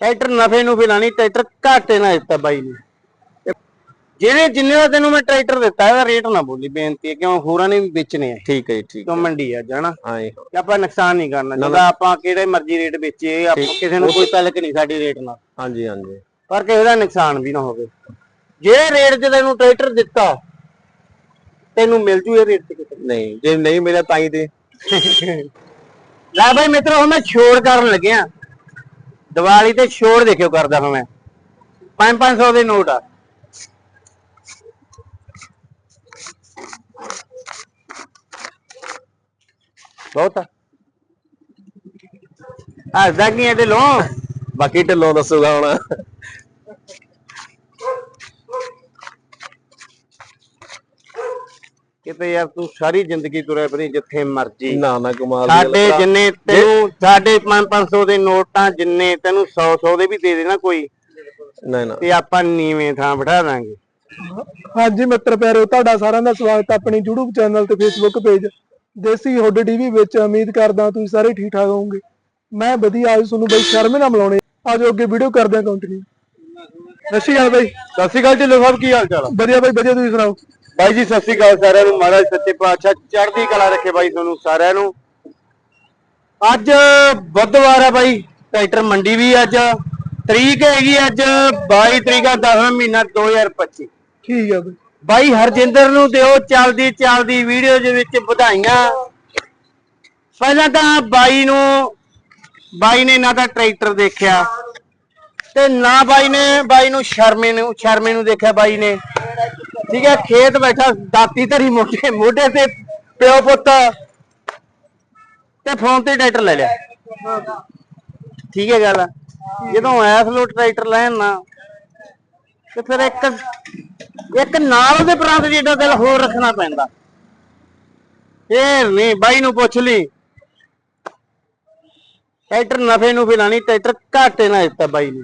Tractor ਨਫੇ ਨੂੰ ਫਿਲਾਣੀ tractor ਘਾਟੇ ਨਾ ਦਿੱਤਾ ਬਾਈ ਨੇ। ਤੇ ਜਿਹੜੇ ਜਿੰਨੇ ਦਾ ਤੈਨੂੰ ਮੈਂ ਟਰੈਕਟਰ ਦਿੱਤਾ ਇਹਦਾ ਰੇਟ ਨਾ ਬੋਲੀ ਬੇਨਤੀ ਹੈ ਕਿਉਂ ਹੋਰਾਂ ਨੇ ਵੀ ਵੇਚਣੇ ਆ। ਠੀਕ ਹੈ ਠੀਕ ਕਿਉਂ ਮੰਡੀ ਆ ਜਾਣਾ। ਹਾਂ ਜੀ ਆਪਾਂ ਨੁਕਸਾਨ ਨਹੀਂ ਕਰਨਾ ਚਾਹੁੰਦਾ ਆਪਾਂ ਕਿਹੜੇ ਮਰਜ਼ੀ ਰੇਟ ਵੇਚੀਏ ਆਪਾਂ ਕਿਸੇ ਨੂੰ ਕੋਈ ਤਲਕ ਨਹੀਂ ਸਾਡੀ ਰੇਟ ਨਾਲ। ਹਾਂਜੀ ਹਾਂਜੀ। ਪਰ ਕਿਸੇ ਦਾ ਨੁਕਸਾਨ ਵੀ ਨਾ ਹੋਵੇ। ਜੇ ਰੇਟ 'ਚ ਤੈਨੂੰ ਟਰੈਕਟਰ ਦਿੱਤਾ ਤੈਨੂੰ ਮਿਲ ਜੂ ਇਹ ਰੇਟ ਤੇ ਨਹੀਂ ਜੇ ਨਹੀਂ ਮਿਲਿਆ ਤਾਂ ਹੀ ਤੇ। ਲੈ ਬਾਈ ਮਿੱਤਰੋ ਹੁਣ ਮੈਂ ਛੋੜ ਕਰਨ ਲੱਗਿਆ। ਦੀਵਾਲੀ ਤੇ ਛੋੜ ਦੇਖਿਓ ਕਰਦਾ ਹਾਂ ਮੈਂ 5-500 ਦੇ ਨੋਟ ਆ। ਬਹੁਤ ਆ। ਹੱਸਦਾ ਕੀ ਇਹਦੇ ਲੋ ਬਾਕੀ ਢਿੱਲੋਂ ਦੱਸੂਗਾ ਹੁਣ। ਕਿਤੇ ਯਾਰ ਤੂੰ ਸਾਰੀ ਜ਼ਿੰਦਗੀ ਤੁਰਿਆ ਫਿਰੀ ਜਿੱਥੇ ਮਰਜ਼ੀ। ਨਾ ਨਾ ਕਮਾਲ ਸਾਡੇ। ਜਿੰਨੇ ਤੈਨੂੰ ਸਾਡੇ 5-500 ਦੇ ਨੋਟਾਂ ਜਿੰਨੇ ਤੈਨੂੰ 100-100 ਦੇ ਵੀ ਦੇ ਦੇਣਾ ਕੋਈ ਨਹੀਂ ਨਾ। ਤੇ ਆਪਾਂ ਨੀਵੇਂ ਥਾਂ ਬਿਠਾ ਦਾਂਗੇ। ਹਾਂਜੀ ਮਿੱਤਰ ਪਿਆਰਿਓ ਤੁਹਾਡਾ ਸਾਰਿਆਂ ਦਾ ਸਵਾਗਤ ਹੈ ਆਪਣੀ YouTube ਚੈਨਲ ਤੇ Facebook page Desi Hood TV ਵਿੱਚ ਉਮੀਦ ਕਰਦਾ ਤੁਸੀਂ ਸਾਰੇ ਠੀਕ ਠਾਕ ਹੋਵੋਗੇ। ਮੈਂ ਵਧੀਆ ਅੱਜ ਤੁਹਾਨੂੰ ਬਈ ਸ਼ਰਮੇ ਨਾਲ ਮਿਲਾਉਣੇ। ਆਜੋ ਅੱਗੇ ਵੀਡੀਓ ਕਰਦੇ ਹਾਂ ਕੰਟੀਨਿਊ ਸਤਿ ਸ਼੍ਰੀ ਅਕਾਲ ਬਾਈ। ਸਤਿ ਸ਼੍ਰੀ ਅਕਾਲ ਢਿੱਲੋਂ ਸਾਹਿਬ ਕੀ ਹਾਲ ਚਾਲ ਆ? ਵਧੀਆ ਬਾਈ ਵਧੀਆ ਤੁਸੀਂ ਸੁਣਾਓ? ਬਾਈ ਜੀ ਸਤਿ ਸ਼੍ਰੀ ਅਕਾਲ ਸਾਰਿਆਂ ਨੂੰ। ਮਹਾਰਾਜ ਸੱਚੇ ਪਾਤਸ਼ਾਹ ਚੜ੍ਹਦੀ ਕਲਾ ਰੱਖੇ ਬਾਈ ਤੁਹਾਨੂੰ ਸਾਰਿਆਂ ਨੂੰ। ਅੱਜ ਬੁੱਧਵਾਰ ਆ ਬਾਈ ਟਰੈਕਟਰ ਮੰਡੀ ਵੀ ਅੱਜ। ਤਰੀਕ ਹੈਗੀ ਅੱਜ 22 ਤਰੀਕ ਆ 10ਵਾਂ ਮਹੀਨਾ 2025 ਠੀਕ ਹੈ ਬਾਈ। ਬਾਈ ਹਰਜਿੰਦਰ ਨੂੰ ਦਿਓ ਚੱਲਦੀ ਚੱਲਦੀ ਵੀਡੀਓ ਦੇ ਵਿੱਚ ਵਧਾਈਆਂ। ਪਹਿਲਾਂ ਤਾਂ ਬਾਈ ਨੂੰ ਬਾਈ ਨੇ ਨਾ ਤਾਂ ਟਰੈਕਟਰ ਦੇਖਿਆ। ਤੇ ਨਾ ਬਾਈ ਨੇ ਬਾਈ ਨੂੰ ਸ਼ਰਮੇ ਨੂੰ ਸ਼ਰਮੇ ਨੂੰ ਦੇਖਿਆ ਬਾਈ ਨੇ। ਠੀਕ ਹੈ, ਖੇਤ ਬੈਠਾ, ਦਾਤੀ ਧਰੀ ਮੋਢੇ ਮੋਢੇ ਤੇ ਪਿਓ ਪੁੱਤ ਤੇ ਫੋਨ ਤੇ ਟਰੈਕਟਰ ਲੈ ਲਿਆ। ਠੀਕ ਹੈ ਗੱਲ ਜਦੋਂ ਐਸ ਟਰੈਕਟਰ ਲੈਣ ਨਾ, ਤੇ ਫਿਰ ਇੱਕ ਇੱਕ ਨਾਲ ਉਹਦੇ ਪ੍ਰਾਂਤ ਜਿਹੜਾ ਦਿਲ ਹੋਰ ਰੱਖਣਾ ਪੈਂਦਾ। ਫੇਰ ਨਹੀਂ, ਬਾਈ ਨੂੰ ਪੁੱਛ ਲਈ। ਟਰੈਕਟਰ ਨਫੇ ਨੂੰ ਫਿਲਾਣੀ ਟਰੈਕਟਰ ਘਾਟੇ ਨਾ ਦਿੱਤਾ ਬਾਈ ਨੇ।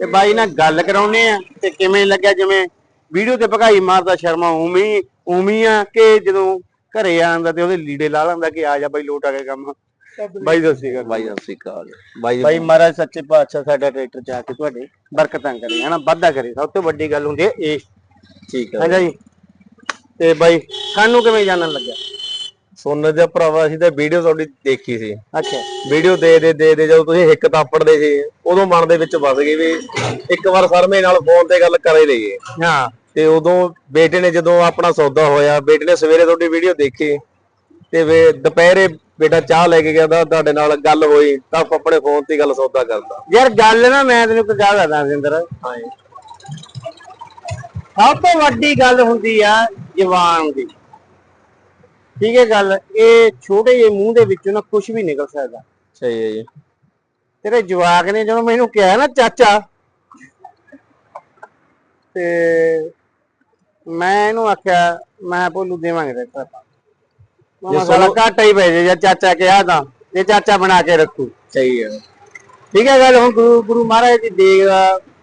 ਤੇ ਬਾਈ ਨਾਲ ਗੱਲ ਕਰਾਉਨੇ ਆ, ਤੇ ਕਿਵੇਂ ਲੱਗਿਆ, ਜਿਵੇਂ ਵੀਡੀਓ ਤੇ ਭਗਾਈ ਮਾਰਦਾ ਸ਼ਰਮਾ ਉਮੀ ਉਮੀ ਆ ਕਿ ਜਦੋਂ ਘਰੇ ਆਂਦਾ ਤੇ ਉਹਦੇ ਲੀੜੇ ਲਾ ਲੈਂਦਾ ਕਿ ਆ ਜਾ ਬਾਈ ਲੋਟ ਆ ਗਿਆ ਕੰਮ। ਬਾਈ ਦੱਸੀ ਗੱਲ ਬਾਈ ਸਤਿ ਸ਼੍ਰੀ ਅਕਾਲ। ਬਾਈ ਬਾਈ ਮਹਾਰਾਜ ਸੱਚੇ ਪਾਤਸ਼ਾਹ ਸਾਡਾ ਟਰੈਕਟਰ ਚ ਕੇ ਤੁਹਾਡੇ ਬਰਕਤਾਂ ਕਰੇ ਹਨਾ? ਵਾਧਾ ਕਰੇ। ਸਭ ਤੋਂ ਵੱਡੀ ਗੱਲ ਹੁੰਦੀ ਹੈ ਇਹ। ਠੀਕ ਹੈ ਜੀ। ਤੇ ਬਾਈ ਸਾਨੂੰ ਕਿਵੇਂ ਜਾਣਨ ਲੱਗਿਆ? ਸੁਣਨ ਦੇ ਭਰਾਵਾ ਅਸੀਂ ਤਾਂ ਵੀਡੀਓ ਤੁਹਾਡੀ ਦੇਖੀ ਸੀ। ਅੱਛਾ। ਵੀਡੀਓ ਦੇ ਦੇ ਦੇ ਦੇ ਜਦੋਂ ਤੁਸੀਂ ਹਿੱਕ ਤਾਪੜਦੇ ਸੀ ਉਦੋਂ ਮਨ ਦੇ ਵਿੱਚ ਵਸ ਗਈ ਵੀ ਇੱਕ ਵਾਰ ਸਰਮੇ ਨਾਲ ਫੋਨ ਤੇ ਗੱਲ ਕਰੇ ਲਈਏ। ਹਾਂ। ਤੇ ਉਦੋਂ ਬੇਟੇ ਨੇ ਜਦੋਂ ਆਪਣਾ ਸੌਦਾ ਹੋਇਆ ਬੇਟੇ ਨੇ ਸਵੇਰੇ ਤੁਹਾਡੀ ਵੀਡੀਓ ਦੇਖੀ ਤੇ ਵੇ ਦੁਪਹਿਰੇ ਬੇਟਾ ਚਾਹ ਲੈ ਕੇ ਗਿਆ ਤਾਂ ਤੁਹਾਡੇ ਨਾਲ ਗੱਲ ਹੋਈ ਤਾਂ ਆਪਾਂ ਆਪਣੇ ਫੋਨ ਤੇ ਗੱਲ ਸੌਦਾ ਕਰਦਾ। ਯਾਰ ਗੱਲ ਨਾ ਮੈਂ ਤੈਨੂੰ ਇੱਕ ਗੱਲ ਦੱਸਦਾ ਸਿੰਦਰ ਹਾਂ ਸਭ ਤੋਂ ਵੱਡੀ ਗੱਲ ਹੁੰਦੀ ਆ ਜਵਾਨ ਦੀ। ਠੀਕ ਹੈ ਗੱਲ? ਇਹ ਛੋਟੇ ਜਿਹੇ ਮੂੰਹ ਦੇ ਵਿੱਚੋਂ ਨਾ ਕੁਝ ਵੀ ਨਿਕਲ ਸਕਦਾ। ਸਹੀ ਹੈ ਜੀ। ਤੇਰੇ ਜਵਾਕ ਨੇ ਜਦੋਂ ਮੈਨੂੰ ਕਿਹਾ ਨਾ ਚਾਚਾ ਤੇ ਮੈਂ ਇਹਨੂੰ ਆਖਿਆ ਮੈਂ ਭੋਲੂ ਦੇਵਾਂਗੇ ਰੇਤਾ ਮਾਮਾ ਸਾਲਾ ਘਾਟਾ ਹੀ ਪੈ ਜੇ ਜਾਂ ਚਾਚਾ ਕਿਹਾ ਤਾਂ ਇਹ ਚਾਚਾ ਬਣਾ ਕੇ ਰੱਖੂ। ਸਹੀ ਹੈ ਠੀਕ ਹੈ ਗੱਲ ਹੁਣ ਗੁਰੂ ਗੁਰੂ ਮਹਾਰਾਜ ਦੀ ਦੇਗ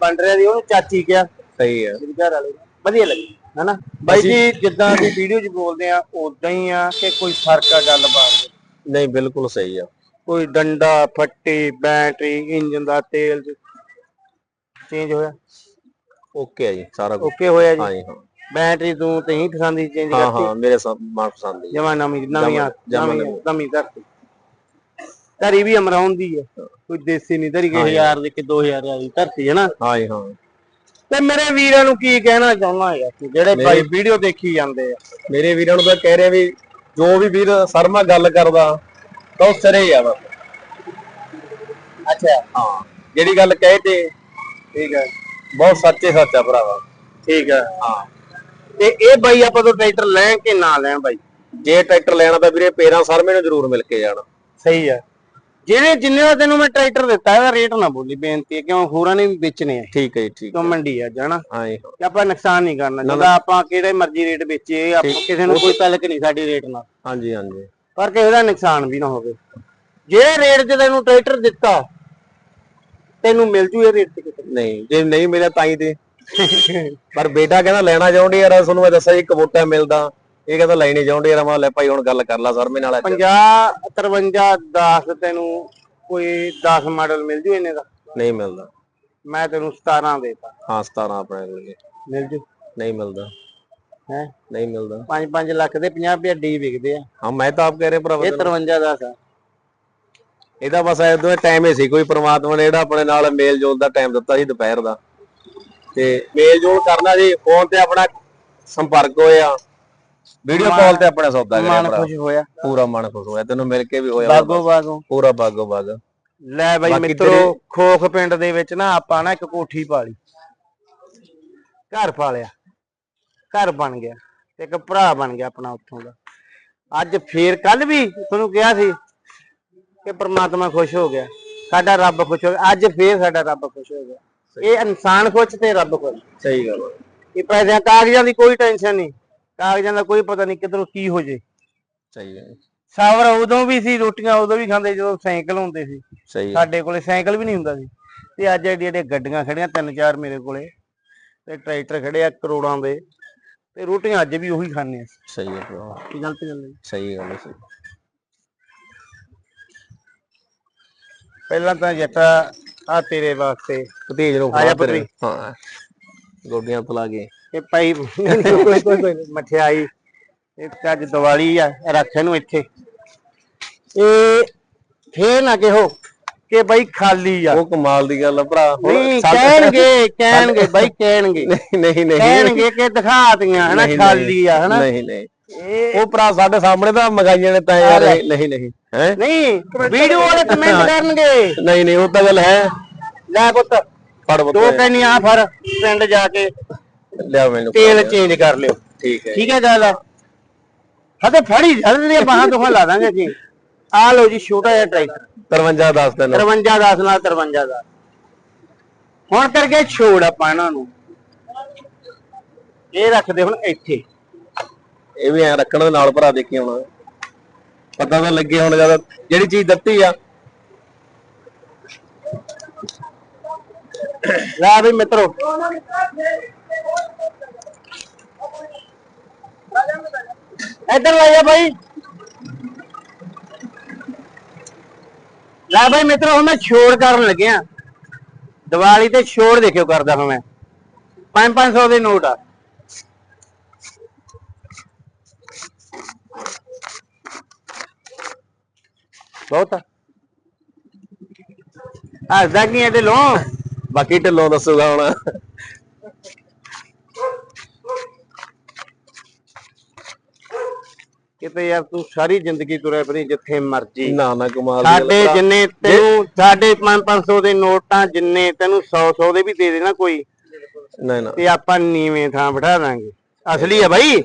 ਬਣ ਰਿਹਾ ਦੀ ਉਹਨੂੰ ਚਾਚੀ ਕਿਹਾ। ਸਹੀ ਹੈ ਘਰ ਵਾਲੇ। ਵਧੀਆ ਲੱਗੀ ਹਨਾ? ਬਾਈ ਜੀ ਜਿੱਦਾਂ ਦੀ ਵੀਡੀਓ 'ਚ ਬੋਲਦੇ ਆ ਉਦਾਂ ਹੀ ਆ ਕਿ ਕੋਈ ਫ਼ਰਕ ਆ ਗੱਲਬਾਤ 'ਚ? ਨਹੀਂ ਬਿਲਕੁਲ ਸਹੀ ਆ। ਕੋਈ ਡੰਡਾ ਫੱਟੀ ਬੈਟਰੀ ਇੰਜਨ ਦਾ ਤੇਲ ਚੇਂਜ ਹੋਇਆ? ਓਕੇ ਆ ਜੀ ਸਾਰਾ ਓਕੇ ਹੋਇਆ ਜੀ? ਹਾਂ ਜੀ ਹਾਂ। ਬੈਟਰੀ ਤੂੰ ਤੇ ਹੀ ਪਸੰਦ ਦੀ ਚੇਂਜ ਹਾਂ ਕਰਤੀ। ਹਾਂ ਮੇਰੇ ਸਭ ਮਨ ਪਸੰਦ ਹੈ ਜਮਾ ਨਵੀਂ ਨਵੀਂ ਆ ਜਮਾਂ ਨਵੀਂ ਨਵੀਂ ਧਰਤੀ। ਧਰੀ ਵੀ ਅਮਰਾਉਣ ਦੀ ਹੈ ਕੋਈ ਦੇਸੀ ਨਹੀਂ ਧਰੀ ਕਿ 1000 ਦੇ ਕਿ 2000 ਦੀ ਧਰਤੀ ਹੈ ਨਾ। ਹਾਂ ਜੀ ਹਾਂ। ਤੇ ਮੇਰੇ ਵੀਰਾਂ ਨੂੰ ਕੀ ਕਹਿਣਾ ਚਾਹੁੰਦਾ ਹੈਗਾ ਕਿ ਜਿਹੜੇ ਭਾਈ ਵੀਡੀਓ ਦੇਖੀ ਜਾਂਦੇ ਆ। ਮੇਰੇ ਵੀਰਾਂ ਨੂੰ ਤਾਂ ਕਹਿ ਰਿਹਾ ਵੀ ਜੋ ਵੀ ਵੀਰ ਸਰਮਾ ਗੱਲ ਕਰਦਾ ਤਾਂ ਉਹ ਸਿਰੇ ਹੀ ਆ ਬਸ। ਅੱਛਾ। ਹਾਂ ਜਿਹੜੀ ਗੱਲ ਕਹੇ ਤੇ ਠੀਕ ਹੈ ਬਹੁਤ ਸੱਚੇ ਸੱਚ ਭਰਾਵਾ। ਠੀਕ ਹੈ ਹਾਂ। ਤੇ ਇਹ ਬਾਈ ਆਪਾਂ ਤੋਂ ਟਰੈਕਟਰ ਲੈਣ ਕਿ ਨਾ ਲੈਣ ਬਾਈ? ਜੇ ਟਰੈਕਟਰ ਲੈਣਾ ਤਾਂ ਵੀਰੇ ਪੇਰਾਂ ਸਰਮੇ ਨੂੰ ਜ਼ਰੂਰ ਮਿਲ ਕੇ ਜਾਣਾ। ਸਹੀ ਹੈ ਜਿਹੜੇ ਜਿੰਨੇ ਦਾ ਤੈਨੂੰ ਮੈਂ ਟਰੈਕਟਰ ਦਿੱਤਾ ਇਹਦਾ ਰੇਟ ਨਾ ਬੋਲੀ ਬੇਨਤੀ ਹੈ ਕਿਉਂ ਹੋਰਾਂ ਨੇ ਵੀ ਵੇਚਣੇ ਆ। ਠੀਕ ਹੈ ਠੀਕ ਕਿਉਂ ਮੰਡੀ ਆ ਜਾਣਾ। ਹਾਂ ਕਿ ਆਪਾਂ ਨੁਕਸਾਨ ਨਹੀਂ ਕਰਨਾ ਚਾਹੁੰਦਾ ਆਪਾਂ ਕਿਹੜੇ ਮਰਜ਼ੀ ਰੇਟ ਵੇਚੀਏ ਆਪਾਂ ਕਿਸੇ ਨੂੰ ਕੋਈ ਤਲਕ ਨਹੀਂ ਸਾਡੀ ਰੇਟ ਨਾਲ। ਹਾਂਜੀ ਹਾਂਜੀ। ਪਰ ਕਿਸੇ ਦਾ ਨੁਕਸਾਨ ਵੀ ਨਾ ਹੋਵੇ। ਜੇ ਰੇਟ 'ਚ ਤੈਨੂੰ ਟਰੈਕਟਰ ਦਿੱਤਾ ਤੈਨੂੰ ਮਿਲ ਜੂ ਇਹ ਰੇਟ ਤੇ ਨਹੀਂ ਜੇ ਨਹੀਂ ਮਿਲਿਆ ਤਾਂ ਹੀ ਤੇ ਪਰ ਬੇਟਾ ਕਹਿੰਦਾ ਲੈਣਾ ਚਾਹੁੰਦੇ ਯਾਰ ਤੁਹਾਨੂੰ ਮੈਂ ਦੱਸਿਆ ਜੀ ਕਬੂਟਾ ਮਿਲਦਾ। ਇਹ ਕਹਿੰਦਾ ਲੈਣੇ ਚਾਹੁੰਦੇ ਯਾਰ ਮੈਂ ਲੈ ਭਾਈ ਹੁਣ ਗੱਲ ਕਰ ਲਾ ਸਰਮੇ ਨਾਲ ਅੱਜ। 50 53 10 ਤੈਨੂੰ ਕੋਈ 10 ਮਾਡਲ ਮਿਲ ਜੂ ਇਹਨੇ ਦਾ? ਨਹੀਂ ਮਿਲਦਾ। ਮੈਂ ਤੈਨੂੰ 17 ਦੇਤਾ। ਹਾਂ 17 ਆਪਣੇ ਜੀ। ਮਿਲ ਜੂ? ਨਹੀਂ ਮਿਲਦਾ। ਹੈ? ਨਹੀਂ ਮਿਲਦਾ। 5-5 ਲੱਖ ਦੇ 50 ਰੁਪਏ ਡੀ ਵਿਕਦੇ ਆ। ਹਾਂ ਮੈਂ ਤਾਂ ਆਪ ਕਹਿ ਰਿਹਾ ਭਰਾਵਾ ਇਹ 53 ਦਾ ਸਾ ਇਹਦਾ ਬਸ ਐਦੋਂ ਟਾਈਮ ਹੀ ਸੀ ਕੋਈ ਪ੍ਰਮਾਤਮਾ ਨੇ ਜਿਹੜਾ ਆਪਣੇ ਨਾਲ ਮੇਲ ਜੋਲ ਦਾ ਟਾਈਮ ਦਿੱਤਾ ਸੀ ਦੁਪਹਿਰ ਦਾ। ਤੇ ਮੇਲ ਜੋਲ ਕਰਨਾ ਜੀ ਫੋਨ ਤੇ ਆਪਣਾ ਸੰਪਰਕ ਹੋਇਆ। ਵੀਡੀਓ ਕਾਲ ਤੇ ਆਪਣਾ ਸੌਦਾ ਕਰਿਆ ਮਨ ਖੁਸ਼ ਹੋਇਆ। ਪੂਰਾ ਮਨ ਖੁਸ਼ ਹੋਇਆ ਤੈਨੂੰ ਮਿਲ ਕੇ ਵੀ ਹੋਇਆ ਬਾਗੋ ਬਾਗੋ। ਪੂਰਾ ਬਾਗੋ ਬਾਗ। ਲੈ ਬਾਈ ਮਿੱਤਰੋ ਤੇਰੇ- ਖੋਖ ਪਿੰਡ ਦੇ ਵਿੱਚ ਨਾ ਆਪਾਂ ਨਾ ਇੱਕ ਕੋਠੀ ਪਾ ਲਈ ਘਰ ਪਾ ਲਿਆ ਘਰ ਬਣ ਗਿਆ। ਤੇ ਇੱਕ ਭਰਾ ਬਣ ਗਿਆ ਆਪਣਾ ਉੱਥੋਂ ਦਾ। ਅੱਜ ਫੇਰ ਕੱਲ ਵੀ ਤੁਹਾਨੂੰ ਕਿਹਾ ਸੀ ਕਿ ਪ੍ਰਮਾਤਮਾ ਖੁਸ਼ ਹੋ ਗਿਆ। ਸਾਡਾ ਰੱਬ ਖੁਸ਼ ਹੋ ਗਿਆ। ਅੱਜ ਫੇਰ ਸਾਡਾ ਰੱਬ ਖੁਸ਼ ਹੋ ਗਿਆ। ਇਹ ਇਨਸਾਨ ਖੁਸ਼ ਤੇ ਰੱਬ ਖੁਸ਼। ਸਹੀ ਗੱਲ। ਇਹ ਪੈਸਿਆਂ ਕਾਗਜ਼ਾਂ ਦੀ ਕੋਈ ਟੈਨਸ਼ਨ ਨਹੀਂ। ਕਾਗਜ਼ਾਂ ਦਾ ਕੋਈ ਪਤਾ ਨਹੀਂ ਕਿਧਰੋਂ ਕੀ ਹੋ ਜੇ। ਸਹੀ ਹੈ ਸਾਵਰ ਉਦੋਂ ਵੀ ਸੀ ਰੋਟੀਆਂ ਉਦੋਂ ਵੀ ਖਾਂਦੇ ਜਦੋਂ ਸਾਈਕਲ ਹੁੰਦੇ ਸੀ। ਸਹੀ ਸਾਡੇ ਕੋਲੇ ਸਾਈਕਲ ਵੀ ਨਹੀਂ ਹੁੰਦਾ ਸੀ। ਤੇ ਅੱਜ ਐਡੀ ਐਡੀ ਗੱਡੀਆਂ ਖੜੀਆਂ ਤਿੰਨ ਚਾਰ ਮੇਰੇ ਕੋਲੇ। ਤੇ ਟਰੈਕਟਰ ਖੜੇ ਆ ਕਰੋੜਾਂ ਦੇ। ਤੇ ਰੋਟੀਆਂ ਅੱਜ ਵੀ ਉਹੀ ਖਾਂਦੇ ਆ। ਸਹੀ ਹੈ ਕੀ ਗਲਤ ਗੱਲ ਹੈ। ਸਹੀ ਗੱਲ ਹੈ। ਪਹਿਲਾਂ ਤਾਂ ਜੱਟਾ ਆ ਤੇਰੇ ਵਾਸਤੇ ਭਤੀਜ ਨੂੰ ਆ ਜਾ ਖਵਾ ਤੇਰੇ ਹਾਂ। ਗੋਡੀਆਂ ਫਲਾ ਕੇ। ਇਹ ਭਾਈ ਕੋਈ ਕੋਈ ਕੋਈ ਮਠਿਆਈ। ਇਹ ਤਾਂ ਅੱਜ ਦੀਵਾਲੀ ਆ ਰੱਖ ਇਹਨੂੰ ਇੱਥੇ। ਇਹ ਫੇਰ ਨਾ ਕਿਹੋ ਕਿ ਬਾਈ ਖਾਲੀ ਆ। ਉਹ ਕਮਾਲ ਦੀ ਗੱਲ ਆ ਭਰਾ। ਹੁਣ ਨਹੀਂ ਕਹਿਣਗੇ ਕਹਿਣਗੇ ਬਾਈ ਕਹਿਣਗੇ। ਨਹੀਂ ਨਹੀਂ ਨਹੀਂ। ਕਹਿਣਗੇ ਕਿ ਦਿਖਾਤੀਆਂ ਹਨਾ ਨਹੀਂ, ਖਾਲੀ ਆ ਹਨਾ। ਨਹੀਂ ਨਹੀਂ। ਉਹ ਭਰਾ ਸਾਡੇ ਸਾਹਮਣੇ ਤਾਂ ਮਗਾਈਆਂ ਨੇ ਤਾਂ ਯਾਰ ਨਹੀਂ ਨਹੀਂ। ਹੈ? ਨਹੀਂ ਵੀਡੀਓ ਵਾਲੇ ਕਮੈਂਟ ਕਰਨਗੇ। ਨਹੀਂ ਨਹੀਂ ਉਹ ਤਾਂ ਗੱਲ ਹੈ। ਲੈ ਪੁੱਤ ਫੜ ਬੁੱਤ। ਦੋ ਕੈਨੀਆਂ ਫੜ ਪਿੰਡ ਜਾ ਕੇ। ਲਿਆ ਮੈਨੂੰ। ਤੇਲ ਚੇਂਜ ਕਰ ਲਿਓ। ਠੀਕ ਹੈ। ਠੀਕ ਹੈ ਗੱਲ? ਹਤੇ ਫੜੀ ਜਲਦੀ ਬਾਹਾਂ ਤੋਂ ਲਾ ਦਾਂਗੇ ਜੀ ਆ ਲਓ ਜੀ ਛੋਟਾ ਜਿਹਾ ਟਰੈਕਟਰ 53 ਦੱਸ ਤੈਨੂੰ 53 10 ਨਾਲ 53 ਦਾ ਹੁਣ ਕਰਕੇ ਛੋੜ ਆਪਾਂ ਇਹਨਾਂ ਨੂੰ। ਇਹ ਰੱਖਦੇ ਹੁਣ ਇੱਥੇ। ਇਹ ਵੀ ਐ ਰੱਖਣ ਨਾਲ ਭਰਾ ਦੇ ਕੇ ਹੁਣ। ਪਤਾ ਤਾਂ ਲੱਗੇ ਹੁਣ ਜ਼ਿਆਦਾ ਜਿਹੜੀ ਚੀਜ਼ ਦਿੱਤੀ ਆ। ਲੈ ਵੀ ਮਿੱਤਰੋ। ਇੱਧਰ ਆ ਜਾ ਭਾਈ ਲੈ ਭਾਈ ਮਿੱਤਰੋ, ਹੁਣ ਮੈਂ ਛੋੜ ਕਰਨ ਲੱਗਿਆ। ਦੀਵਾਲੀ ਤੇ ਛੋੜ ਦੇਖਿਓ ਕਰਦਾ ਹਾਂ ਮੈਂ। 5-500 ਦੇ ਨੋਟ ਆ। ਬਹੁਤ। ਆ ਹੱਸਦਾ ਕੀ ਹੈ ਢਿੱਲੋਂ? ਬਾਕੀ ਢਿੱਲੋਂ ਦੱਸੂਗਾ ਹੁਣ। ਕਿਤੇ ਯਾਰ ਤੂੰ ਸਾਰੀ ਜ਼ਿੰਦਗੀ ਤੁਰਿਆ ਫਿਰੀ ਜਿੱਥੇ ਮਰਜ਼ੀ। ਨਾ ਨਾ ਕਮਾਲ ਦੀ ਗੱਲ ਸਾਡੇ। ਜਿੰਨੇ ਤੈਨੂੰ ਸਾਡੇ 5-500 ਦੇ ਨੋਟਾਂ ਜਿੰਨੇ ਤੈਨੂੰ 100-100 ਦੇ ਵੀ ਦੇ ਦੇਣਾ ਕੋਈ। ਨਹੀਂ ਨਾ। ਤੇ ਆਪਾਂ ਨੀਵੇਂ ਥਾਂ ਬਿਠਾ ਦਾਂਗੇ। ਅਸਲੀ ਹੈ ਬਾਈ।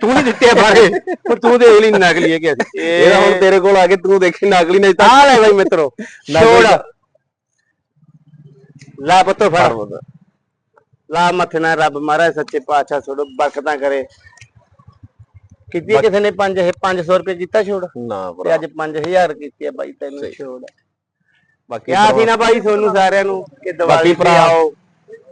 ਤੂੰ ਨਹੀਂ ਦਿੱਤੇ ਬਾਰੇ ਪਰ ਤੂੰ ਦੇਖ ਲਈ ਨਕਲੀ ਹੈ ਕਿ ਇਹਦਾ ਹੁਣ ਤੇਰੇ ਕੋਲ ਆ ਕੇ ਤੂੰ ਦੇਖੀ ਨਕਲੀ ਨਹੀਂ ਤਾਂ ਆ ਲੈ ਬਾਈ ਮਿੱਤਰੋ ਛੋੜ। ਲਾ ਪੁੱਤੋ ਫੜ। ਲਾ ਮੱਥੇ ਨਾਲ ਰੱਬ ਮਹਾਰਾਜ ਸੱਚੇ ਪਾਤਸ਼ਾਹ ਛੋੜੋ ਬਰਕਤਾਂ ਕਰੇ। ਕਿਤੇ ਕਿਸੇ ਨੇ 5 500 ਰੁਪਏ ਦਿੱਤਾ ਛੋੜ? ਨਾ ਭਰਾ। ਅੱਜ 5000 ਕੀਤੀ ਆ ਬਾਈ ਤੈਨੂੰ ਛੋੜ। ਬਾਕੀ ਕਿਹਾ ਸੀ ਨਾ ਬਾਈ ਤੁਹਾਨੂੰ ਸਾਰਿਆਂ ਨੂੰ ਕਿ ਦੀਵਾਲੀ ਤੇ ਆਓ।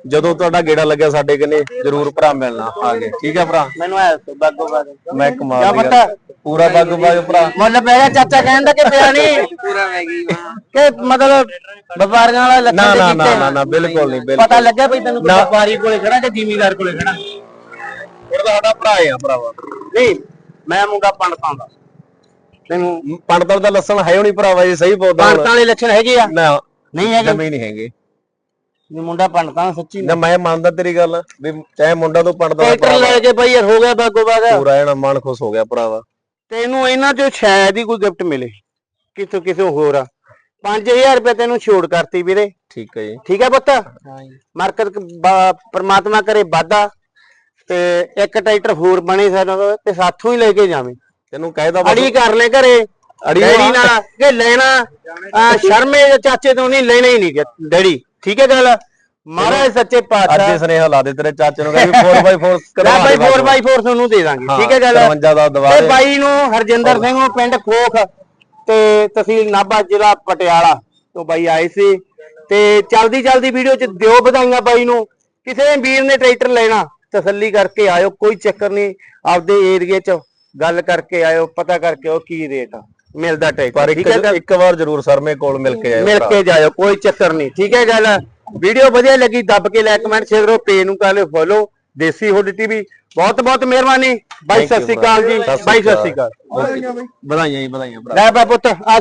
ਜਦੋਂ ਤੁਹਾਡਾ ਗੇੜਾ ਲੱਗਿਆ ਸਾਡੇ ਕਨੇ ਜਰੂਰ ਭਰਾ ਮਿਲਣਾ ਆ ਕੇ ਠੀਕ ਆ ਭਰਾ? ਮੈਨੂੰ ਆਇਆ ਸੋ ਬਾਗੋ ਬਾਗ ਮੈਂ ਕਮਾਲ ਦੀ ਪਤਾ? ਗੱਲ ਪੂਰਾ ਬਾਗੋ ਬਾਗ ਭਰਾ। ਮੁੱਲ ਪੈ ਗਿਆ ਚਾਚਾ ਕਹਿੰਦਾ ਕਿ ਪਿਆ ਨਹੀਂ ਪੂਰਾ ਰਹਿ ਗਈ ਕਿ ਮਤਲਬ ਵਪਾਰੀਆਂ ਵਾਲਾ ਲੱਖਾਂ ਨਾ ਦੇ ਨਾ ਨਾ ਕੀਤੇ। ਨਾ ਨਾ ਬਿਲਕੁਲ ਨਹੀਂ ਬਿਲਕੁਲ। ਪਤਾ ਲੱਗਾ ਵੀ ਤੈਨੂੰ ਵਪਾਰੀ ਕੋਲੇ ਖੜਾ ਤੇ ਜ਼ਿਮੀਦਾਰ ਕੋਲੇ ਖੜਾ? ਇਹ ਤਾਂ ਸਾਡਾ ਭਰਾ ਆ ਭਰਾਵਾ। ਨਹੀਂ ਮੈਂ ਮੁੰਡਾ ਪੰਡਤਾਂ ਦਾ। ਤੈਨੂੰ ਪੰਡਤਾਂ ਦਾ ਲੱਸਣ ਹੈ ਉਹ ਨਹੀਂ ਭਰਾਵਾ ਜੀ ਸਹੀ ਬੋਲਦਾ। ਹੁਣ। ਪੰਡਤਾਂ ਵਾਲੇ ਲੱਛਣ ਹੈਗੇ ਆ। ਨਾ ਨਹੀਂ ਹੈਗੇ। ਜਮੇ ਨਹੀਂ ਹੈਗੇ। ਵੀ ਮੁੰਡਾ ਪੰਡਤਾਂ ਦਾ ਸੱਚੀ ਨਾ ਮੈਂ ਮੰਨਦਾ ਤੇਰੀ ਗੱਲ ਵੀ ਚਾਹੇ ਮੁੰਡਾ ਤੋਂ ਪੰਡਤਾਂ ਦਾ ਟਰੈਕਟਰ ਲੈ ਕੇ ਬਈ ਯਾਰ ਹੋ ਗਿਆ ਬਾਗੋ ਬਾਗ। ਪੂਰਾ ਇਹਨਾਂ ਮਨ ਖੁਸ਼ ਹੋ ਗਿਆ ਭਰਾਵਾ। ਤੈਨੂੰ ਇਹਨਾਂ ਚੋਂ ਸ਼ਾਇਦ ਹੀ ਕੋਈ ਗਿਫਟ ਮਿਲੇ। ਕਿਥੋਂ ਕਿਸੇ ਹੋਰ ਆ। 5000 ਰੁਪਏ ਤੈਨੂੰ ਛੋੜ ਕਰਤੀ ਵੀਰੇ। ਠੀਕ ਹੈ ਜੀ। ਠੀਕ ਹੈ ਪੁੱਤ ਮਾਰਕਤ ਪ੍ਰਮਾਤਮਾ ਕਰੇ ਵਾਧਾ। ਤੇ ਇੱਕ ਟਰੈਕਟਰ ਹੋਰ ਬਣੇ ਸਾਨੂੰ ਤੇ ਸਾਥੋਂ ਹੀ ਲੈ ਕੇ ਜਾਵੇਂ। ਤੈਨੂੰ ਕਹਿਦਾ ਅੜੀ ਕਰ ਲੈ ਘਰੇ। ਅੜੀ ਨਾਲ ਕਿ ਲੈਣਾ? ਆ ਸ਼ਰਮੇ ਚਾਚੇ ਤੋਂ ਨਹੀਂ ਲੈਣਾ ਹੀ ਨਹੀਂ ਡੈਡੀ। ਠੀਕ ਹੈ ਗੱਲ? ਮਹਾਰਾਜ ਸੱਚੇ ਅੱਜ ਪਾਤਸ਼ਾਹ ਹੀ ਸੁਨੇਹਾ ਲਾ ਦੇ ਤੇਰੇ ਚਾਚੇ ਨੂੰ ਕਹਿੰਦੇ 4x4 ਲੈ ਬਾਈ 4x4 ਤੁਹਾਨੂੰ ਦੇ ਦਾਂਗੇ ਠੀਕ ਹੈ ਗੱਲ? 53 ਦਾ ਤੇ ਦਵਾਰੇ ਬਾਈ ਨੂੰ ਹਰਜਿੰਦਰ ਸਿੰਘ ਨੂੰ ਪਿੰਡ ਖੋਖ ਤੇ ਤਹਿਸੀਲ ਨਾਭਾ ਜ਼ਿਲ੍ਹਾ ਪਟਿਆਲਾ ਤੋਂ ਬਾਈ ਆਏ ਸੀ। ਤੇ ਚਲਦੀ ਚਲਦੀ ਵੀਡੀਓ ਚ ਦਿਓ ਵਧਾਈਆਂ ਬਾਈ ਨੂੰ। ਕਿਸੇ ਵੀਰ ਨੇ ਟਰੈਕਟਰ ਲੈਣਾ ਤਸੱਲੀ ਕਰਕੇ ਆਇਓ ਕੋਈ ਚੱਕਰ ਨਹੀਂ। ਆਪਦੇ ਏਰੀਏ ਚ ਗੱਲ ਕਰਕੇ ਆਇਓ ਪਤਾ ਕਰਕੇ ਆਓ ਕੀ ਰੇਟ ਆ। ਮਿਲਦਾ ਟਰੈਕਟਰ ਪਰ ਇੱਕ ਠੀਕ ਹੈ ਗੱਲ? ਇੱਕ ਵਾਰ ਜ਼ਰੂਰ ਸਰਮੇ ਕੋਲ ਮਿਲ ਕੇ ਆਇਓ ਮਿਲ ਭਰਾ। ਕੇ ਜਾਇਓ ਕੋਈ ਚੱਕਰ ਨਹੀਂ ਠੀਕ ਹੈ ਗੱਲ ਵੀਡੀਓ ਵਧੀਆ ਲੱਗੀ ਦੱਬ ਕੇ ਲਾਈਕ ਕਮੈਂਟ ਸ਼ੇਅਰ ਕਰੋ ਪੇਜ ਨੂੰ ਕਰ ਲਿਓ ਫੋਲੋ ਦੇਸੀ ਹੁੱਡ ਟੀਵੀ ਬਹੁਤ ਬਹੁਤ ਮਿਹਰਬਾਨੀ ਬਾਈ Thank you, ਸਤਿ ਸ੍ਰੀ ਅਕਾਲ ਜੀ ਸਤਿ ਸ੍ਰੀ ਬਾਈ ਸਤਿ ਸ੍ਰੀ ਅਕਾਲ। ਵਧਾਈਆਂ ਜੀ ਵਧਾਈਆਂ ਭਰਾ ਲੈ ਬਾ ਪੁੱਤ ਆ